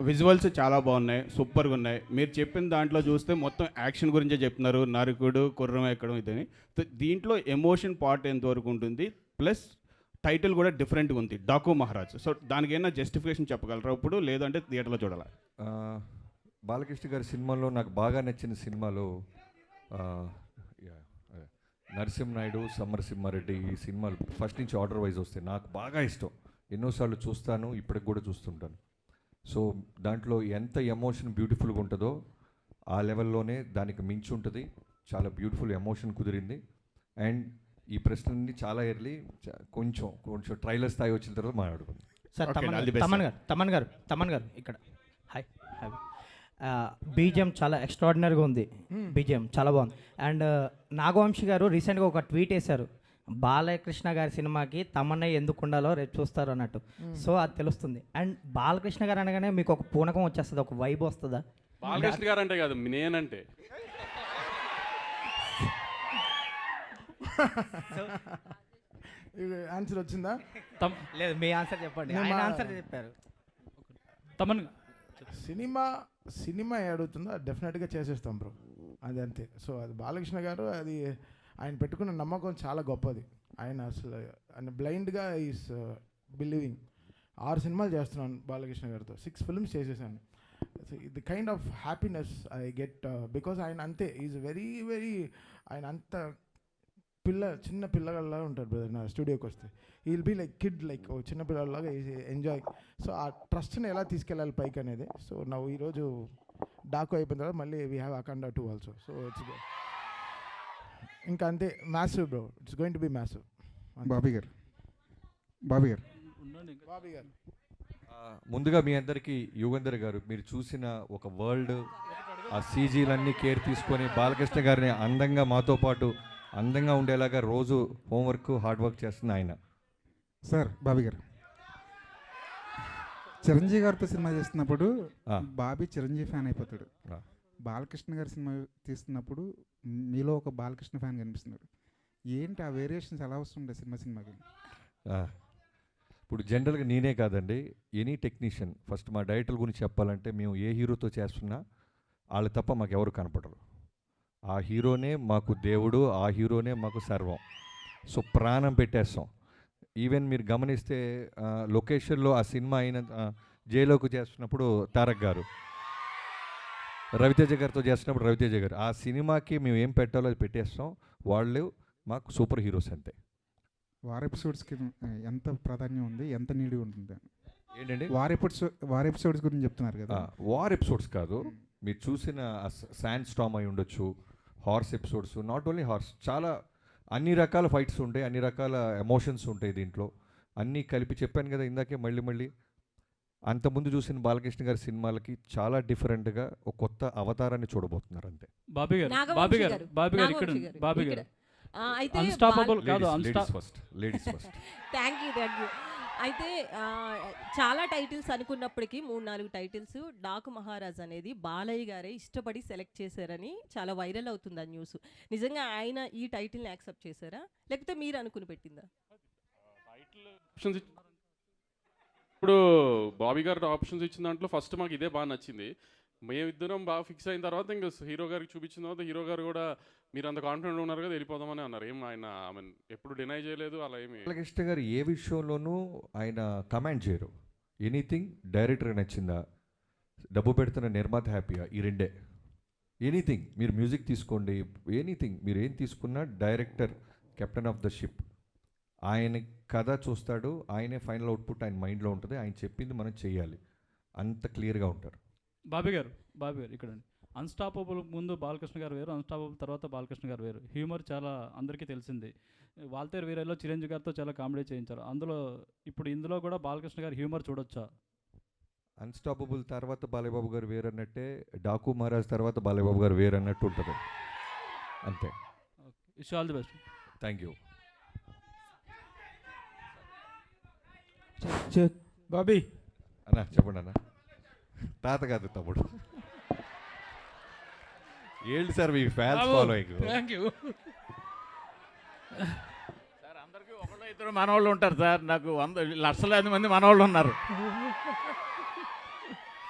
Visuals చాలా బాగున్నాయి సూపర్గా ఉన్నాయి. మీరు చెప్పిన దాంట్లో చూస్తే మొత్తం యాక్షన్ గురించే చెప్తున్నారు. నరకుడు కుర్రం ఎక్కడం ఇదని. దీంట్లో ఎమోషన్ పార్ట్ ఎంతవరకు ఉంటుంది? ప్లస్ టైటిల్ కూడా డిఫరెంట్గా ఉంది డాకు మహారాజ్. సో దానికి ఏమైనా జస్టిఫికేషన్ చెప్పగలరా ఇప్పుడు? లేదంటే థియేటర్లో చూడాలా? బాలకృష్ణ గారి సినిమాలో నాకు బాగా నచ్చిన సినిమాలో నరసింహనాయుడు సమరసింహారెడ్డి ఈ సినిమాలు ఫస్ట్ నుంచి ఆర్డర్ వైజ్ వస్తాయి. నాకు బాగా ఇష్టం. ఎన్నోసార్లు చూస్తాను ఇప్పటికి కూడా చూస్తుంటాను. సో దాంట్లో ఎంత ఎమోషన్ బ్యూటిఫుల్గా ఉంటుందో ఆ లెవెల్లోనే దానికి మించి ఉంటుంది. చాలా బ్యూటిఫుల్ ఎమోషన్ కుదిరింది. అండ్ ఈ ప్రశ్నని చాలా ఎర్లీ కొంచెం కొంచెం ట్రైలర్ స్థాయి వచ్చిన తర్వాత మాట్లాడుకుందాం. సార్ తమన్ గారు తమన్. గారు తమన్ గారు తమన్ గారు ఇక్కడ. హాయ్ హాయ్ బీజిఎం చాలా ఎక్స్ట్రాడినరీగా ఉంది. బీజిఎం చాలా బాగుంది. అండ్ నాగవంశి గారు రీసెంట్గా ఒక ట్వీట్ వేశారు. బాలకృష్ణ గారి సినిమాకి తమన్నే ఎందుకు ఉండాలో రేపు చూస్తారు అన్నట్టు. సో అది తెలుస్తుంది. అండ్ బాలకృష్ణ గారు అనగానే మీకు ఒక పూనకం వచ్చేస్తుంది ఒక వైబ్ వస్తుందా? బాలకృష్ణ గారు అంటే కాదు నేనంటే. ఆన్సర్ వచ్చిందా? తమ్ లేదు మీ ఆన్సర్ చెప్పండి. ఆయన మా- ఆన్సర్ చెప్పారు. తమన్ సినిమా సినిమా ఏ అడుగుతుందో అది డెఫినెట్గా చేసేస్తాం బ్రో అది అంతే. సో అది బాలకృష్ణ గారు అది ఆయన పెట్టుకున్న నమ్మకం చాలా గొప్పది. ఆయన అసలు ఆయన బ్లైండ్గా ఈస్ బిలీవింగ్. ఆరు సినిమాలు చేస్తున్నాను బాలకృష్ణ గారితో. సిక్స్ ఫిల్మ్స్ చేసేసాను. The kind of happiness I get because ఆయన అంతే. ఈజ్ వెరీ వెరీ ఆయన అంత పిల్ల చిన్న పిల్లగాళ్ళ ఉంటారు బ్రదర్ నా స్టూడియోకి వస్తే. He will be like kid like ఓ చిన్న పిల్లలాగా ఎంజాయ్. సో ఆ ట్రస్ట్ని ఎలా తీసుకెళ్ళాలి పైకి అనేది. సో నా ఈరోజు డాకు అయిపోయిన తర్వాత మళ్ళీ we have Akhanda two also so it's ఇంకా అంతే massive bro it's going to be massive Bobby గారు. బాబీ గారు. బాబీ గారు. ముందుగా మీ అందరికీ యుగంధర్ గారు మీరు చూసిన ఒక వరల్డ్ ఆ సీజీలన్నీ కేర్ తీసుకొని బాలకృష్ణ గారిని అందంగా మాతో పాటు అందంగా ఉండేలాగా రోజు హోంవర్క్ హార్డ్ వర్క్ చేస్తున్న ఆయన. సార్ బాబీ గారు. చిరంజీవి గారితో సినిమా చేస్తున్నప్పుడు. బాబీ చిరంజీవి ఫ్యాన్ అయిపోతాడు. బాలకృష్ణ గారి సినిమా తీస్తున్నప్పుడు మీలో ఒక బాలకృష్ణ ఫ్యాన్ కనిపిస్తున్నాడు ఏంటి ఆ వేరియేషన్స్ ఎలా వస్తుండే సినిమా సినిమాకి? ఇప్పుడు జనరల్గా నేనే కాదండి ఎనీ టెక్నీషియన్. ఫస్ట్ మా డైరెక్టర్ గురించి చెప్పాలంటే మేము ఏ హీరోతో చేస్తున్నా వాళ్ళు తప్ప మాకు ఎవరు కనపడరు. ఆ హీరోనే మాకు దేవుడు ఆ హీరోనే మాకు సర్వం. సో ప్రాణం పెట్టేస్తాం. ఈవెన్ మీరు గమనిస్తే లొకేషన్లో ఆ సినిమా అయిన జైలోకి చేస్తున్నప్పుడు తారక్ గారు. రవితేజ గారితో చేస్తున్నప్పుడు రవితేజ గారు ఆ సినిమాకి మేము ఏం పెట్టాలో అది పెట్టేస్తాం. వాళ్ళు మాకు సూపర్ హీరోస్ అంతే. వార్ ఎపిసోడ్స్కి ఎంత ప్రాధాన్యం ఉంది ఎంత నీడి ఉంటుంది? ఏంటండి? వార్ ఎపిసోడ్ వార్ ఎపిసోడ్స్ గురించి చెప్తున్నారు కదా. వార్ ఎపిసోడ్స్ కాదు. మీరు చూసిన శాండ్ స్టామ్ అయి ఉండొచ్చు horse episodes not only horse చాలా అన్ని రకాల ఫైట్స్ ఉంటాయి అన్ని రకాల ఎమోషన్స్ ఉంటాయి దీంట్లో. అన్నీ కలిపి చెప్పాను కదా ఇందాకే మళ్ళీ మళ్ళీ అంతకుముందు చూసిన బాలకృష్ణ గారి సినిమాలకి చాలా డిఫరెంట్గా ఒక కొత్త అవతారాన్ని చూడబోతున్నారు అంతే బాబీ గారు బాబీ గారు గారు. బాబీ గారు ఇక్కడ నాగవంశి గారు. బాబీ ఇక్కడ. గారు. ఆ, అయితే అన్స్టాపబుల్ కాదు అన్స్టా ladies first ladies first thank you thank you అయితే చాలా టైటిల్స్ అనుకున్నప్పటికీ మూడు నాలుగు టైటిల్స్ డాకు మహారాజ్ అనేది బాలయ్య గారే ఇష్టపడి సెలెక్ట్ చేశారని చాలా వైరల్ అవుతుంది ఆ న్యూస్ నిజంగా ఆయన ఈ టైటిల్ని యాక్సెప్ట్ చేశారా? లేకపోతే మీరు అనుకుని పెట్టిందా? ఇప్పుడు బాబీ గారు ఆప్షన్స్ ఇచ్చిన దాంట్లో ఫస్ట్ మాకు ఇదే బాగా నచ్చింది. మేమిద్దరం బాగా ఫిక్స్ అయిన తర్వాత ఇంకా హీరో గారికి చూపించిన తర్వాత హీరో గారు కూడా మీరు అంత కాన్ఫిడెంట్ ఉన్నారు కదా వెళ్ళిపోదామని అన్నారు. ఏం ఆయన ఐ మీన్ ఎప్పుడు డినై చేయలేదు అలా ఏమి కృష్ణ గారు ఏ విషయంలోనూ ఆయన కమాండ్ చేయరు. ఎనీథింగ్ డైరెక్టర్ నచ్చిందా? డబ్బు పెడుతున్న నిర్మాత హ్యాపీయా? ఈ రెండే. ఎనీథింగ్ మీరు మ్యూజిక్ తీసుకోండి ఎనీథింగ్ మీరు ఏం తీసుకున్నా director captain of the ship ఆయన కథ చూస్తాడు ఆయనే ఫైనల్ అవుట్పుట్ ఆయన మైండ్లో ఉంటుంది ఆయన చెప్పింది మనం చేయాలి. అంత క్లియర్గా ఉంటారు. బాబీ గారు బాబీ గారు ఇక్కడ అన్స్టాపబుల్ ముందు బాలకృష్ణ గారు వేరు అన్స్టాపబుల్ తర్వాత బాలకృష్ణ గారు వేరు. హ్యూమర్ చాలా అందరికీ తెలిసింది. వాల్తేరు వీరలో చిరంజీవి గారితో చాలా కామెడీ చేయించారు. అందులో ఇప్పుడు ఇందులో కూడా బాలకృష్ణ గారి హ్యూమర్ చూడొచ్చా? అన్స్టాపబుల్ తర్వాత బాలయ్యబాబు గారు వేరన్నట్టే డాకు మహారాజ్ తర్వాత బాలయ్యబాబు గారు వేరన్నట్టు ఉంటుంది. అంతే. Wish all the best thank you Bobby. అన్న చెప్పండి అన్న. తాత కాదు తమ్ముడు. ఏంటి sir me fans following thank you sir అందరికీ ఒకళ్ళు ఇద్దరు మనవాళ్ళు ఉంటారు సార్. నాకు వంద లక్షలాది మంది మనవాళ్ళు ఉన్నారు.